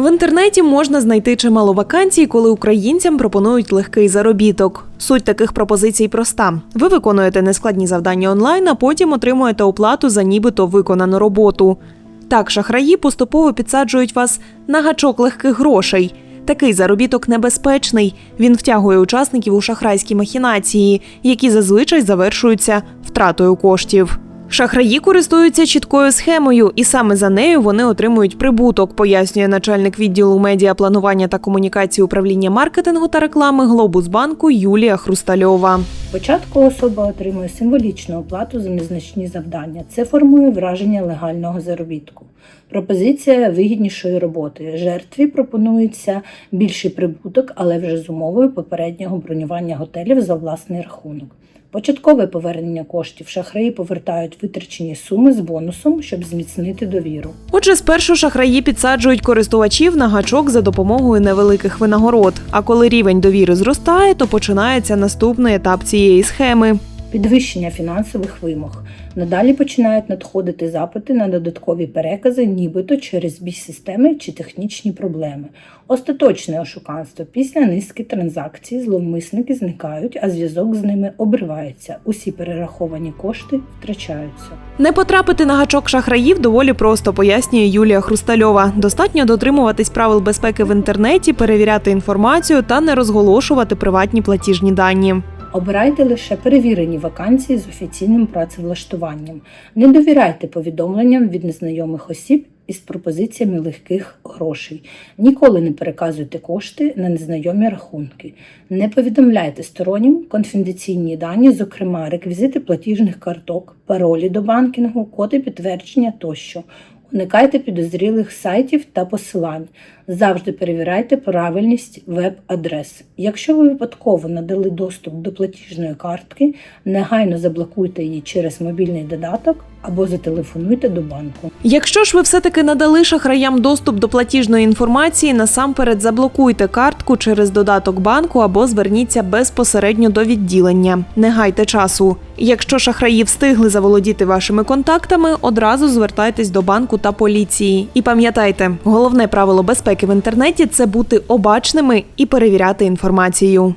В інтернеті можна знайти чимало вакансій, коли українцям пропонують легкий заробіток. Суть таких пропозицій проста: ви виконуєте нескладні завдання онлайн, а потім отримуєте оплату за нібито виконану роботу. Так, шахраї поступово підсаджують вас на гачок легких грошей. Такий заробіток небезпечний. Він втягує учасників у шахрайські махінації, які зазвичай завершуються втратою коштів. Шахраї користуються чіткою схемою, і саме за нею вони отримують прибуток, пояснює начальник відділу медіапланування та комунікації управління маркетингу та реклами Глобусбанку Юлія Хрустальова. Спочатку особа отримує символічну оплату за незначні завдання. Це формує враження легального заробітку. Пропозиція вигіднішої роботи. Жертві пропонується більший прибуток, але вже з умовою попереднього бронювання готелів за власний рахунок. Початкове повернення коштів шахраї повертають витрачені суми з бонусом, щоб зміцнити довіру. Отже, спершу шахраї підсаджують користувачів на гачок за допомогою невеликих винагород. А коли рівень довіри зростає, то починається наступний етап цієї схеми. Підвищення фінансових вимог. Надалі починають надходити запити на додаткові перекази, нібито через біч системи чи технічні проблеми. Остаточне ошуканство. Після низки транзакцій зловмисники зникають, а зв'язок з ними обривається. Усі перераховані кошти втрачаються. Не потрапити на гачок шахраїв доволі просто, пояснює Юлія Хрустальова. Достатньо дотримуватись правил безпеки в інтернеті, перевіряти інформацію та не розголошувати приватні платіжні дані. Обирайте лише перевірені вакансії з офіційним працевлаштуванням. Не довіряйте повідомленням від незнайомих осіб із пропозиціями легких грошей. Ніколи не переказуйте кошти на незнайомі рахунки. Не повідомляйте стороннім конфіденційні дані, зокрема реквізити платіжних карток, паролі до банкінгу, коди підтвердження тощо. Уникайте підозрілих сайтів та посилань. Завжди перевіряйте правильність веб-адрес. Якщо ви випадково надали доступ до платіжної картки, негайно заблокуйте її через мобільний додаток або зателефонуйте до банку. Якщо ж ви все-таки надали шахраям доступ до платіжної інформації, насамперед заблокуйте картку через додаток банку або зверніться безпосередньо до відділення. Не гайте часу. Якщо шахраї встигли заволодіти вашими контактами, одразу звертайтесь до банку та поліції. І пам'ятайте, головне правило безпеки в інтернеті це бути обачними і перевіряти інформацію.